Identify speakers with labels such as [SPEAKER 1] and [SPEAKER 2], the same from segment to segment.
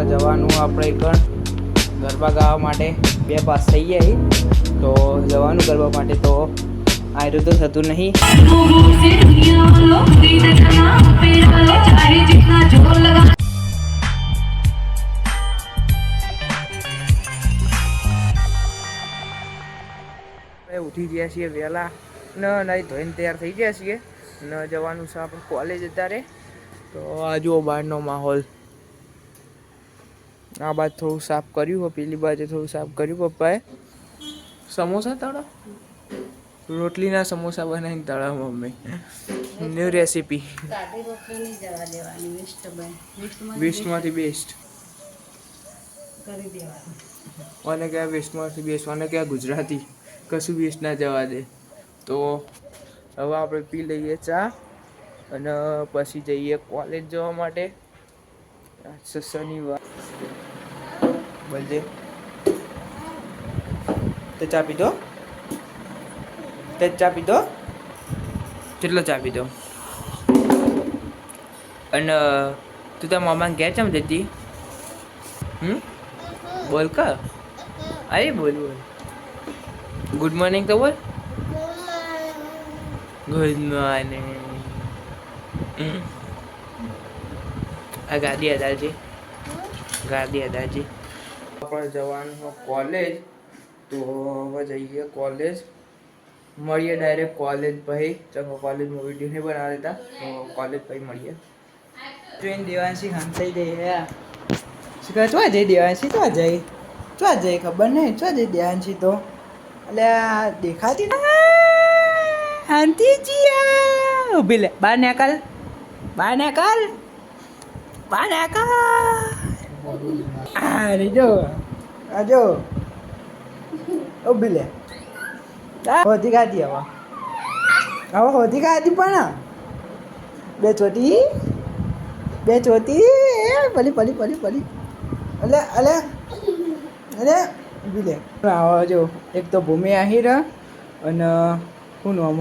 [SPEAKER 1] ગરબા જવાનું આપણે પણ ગરબા ગાવા માટે બે પાસ થઈ જાય તો જવાનું ગરબા માટે તો આયરું તો થતું નહીં. ઉઠી ગયા છીએ વહેલા. ન નહીં ધોઈને તૈયાર થઈ ગયા છીએ. ન જવાનું છે આપણે કોલેજ અત્યારે. તો આ બહારનો માહોલ. આ બાજુ થોડું સાફ કર્યું હોય પેલી બાજુ થોડું સાફ કર્યું પપ્પાએ. સમોસા તળો? રોટલીના સમોસા બનાવીને તળા મમ્મી. ન્યૂ રેસીપી વેસ્ટમાંથી બેસ્ટ અને ક્યાં વેસ્ટમાંથી બેસ્ટ અને ક્યાં ગુજરાતી? કશું વેસ્ટ ના જવા દે. તો હવે આપણે પી લઈએ ચા અને પછી જઈએ કોલેજ જવા માટે. શનિવાર. બોલજે તે ચા પીધો? તે ચા પીધો? કેટલો ચા પીધો? અને, તું તારા મામાને ક્યાં ચમ જતી? હમ? બોલ કા. અરે બોલ બોલ. ગુડ મોર્નિંગ તો બોલ. ગુડ મોર્નિંગ આ ગાદી અદાજી. ગાદી અદાજી. આપણે જવાનું કોલેજ તો હવે જઈએ કોલેજ મળીએ ડાયરેક્ટ કોલેજ પછી ચલો કોલેજમાં વીડિયો નહીં બનાવી દેતા કોલેજ પછી મળીએ. ટ્રેન દેવાંશી હંસાઈ જઈ હે. શું કહે, ચો જઈ દેવાંશી, ચો જઈ? ચો જઈ, ખબર નહીં, ચો જઈ દેવાંશી તો? એટલે આ દેખાતી ના શાંતિજી ઊભી લે. બાર નીકળ બાર નીકળ બાર નીકળ. જો હવે હવે હોતી પણ બે ચોટી બે ચોટી પલી પલી પલી પલી અલે અલે અલે ઊભી લે આવો જો એક તો ભૂમિ આહિર અને શું નામ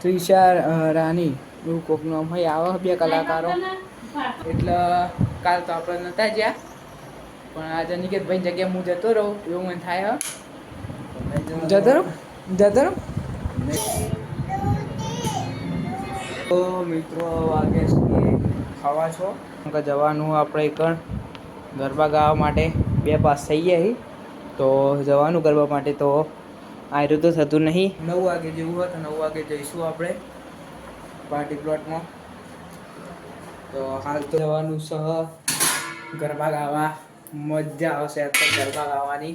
[SPEAKER 1] ત્રિષા રાની એવું કોક નામ હોય આવા બે કલાકારો એટલે કાલ તો આપણે નતા જ્યાં. પણ આજે નિકેતભાઈ જગ્યાએ હું જતો રહું એવું મને થાય જતો રહું? જતો રહું? તો મિત્રો વાગે ખાવા છો. જવાનું આપણે કણ ગરબા ગાવા માટે બે પાસ થઈ ગયા તો જવાનું ગરબા માટે તો આયરું તો થતું નહીં. નવ વાગે જેવું હોય તો નવ વાગે જઈશું આપણે. પાર્ટી પ્લોટમાં તો હાલ તો જવાનું સહ ગરબા ગાવા. મજા આવશે તો ગરબા ગાવાની.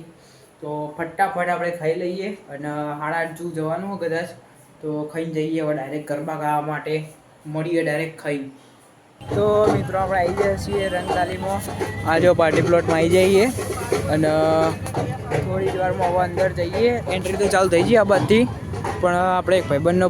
[SPEAKER 1] તો ફટાફટ આપણે ખાઈ લઈએ અને હાડા આઠ જવાનું કદાચ. તો ખાઈને જઈએ હવે ડાયરેક્ટ ગરબા ગાવા માટે. મળીએ ડાયરેક્ટ ખાઈ તો મિત્રો આપણે આવી ગયા છીએ રંગતાલીમાં આજે પાર્ટી પ્લોટમાં આવી જઈએ. અને થોડી જ વારમાં હવે અંદર જઈએ. એન્ટ્રી તો ચાલુ થઈ ગઈ આ બધી. પણ આપણે એક ભાઈબંધનો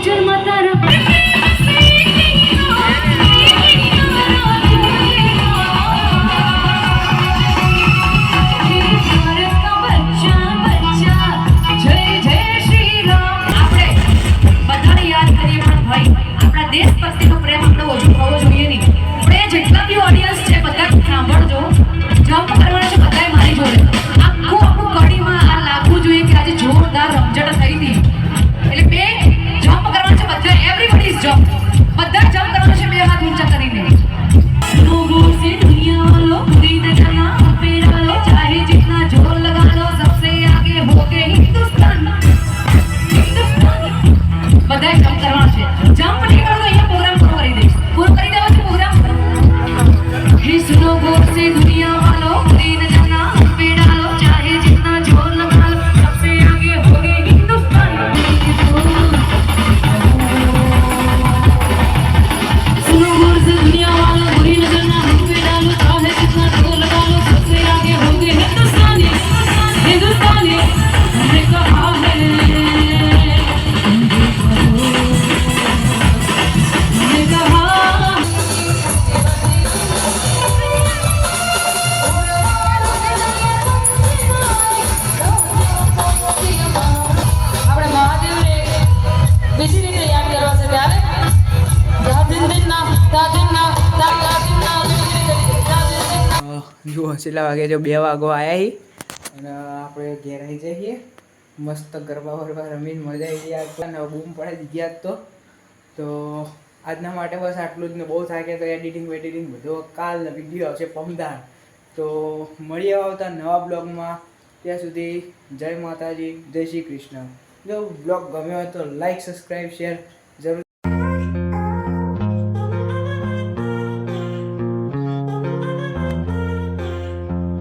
[SPEAKER 2] muchos.
[SPEAKER 1] કેટલા વાગે જો બે વાગો આવ્યા અને આપણે ઘેર આવી જઈએ. મસ્ત ગરબા વરબા રમીને મજા આવી ગયા આજ તો અને બૂમ પડી ગયા તો. તો આજના માટે બસ આટલું જ ને બહુ થાકે તો એડિટિંગ વેડિટિંગ બધો કાલ વીડિયો આવશે પમદાર તો મળીએ આવતા નવા બ્લોગમાં. ત્યાં સુધી જય માતાજી, જય શ્રી કૃષ્ણ. જો બ્લોગ ગમ્યો હોય તો લાઈક, સબસ્ક્રાઈબ, શેર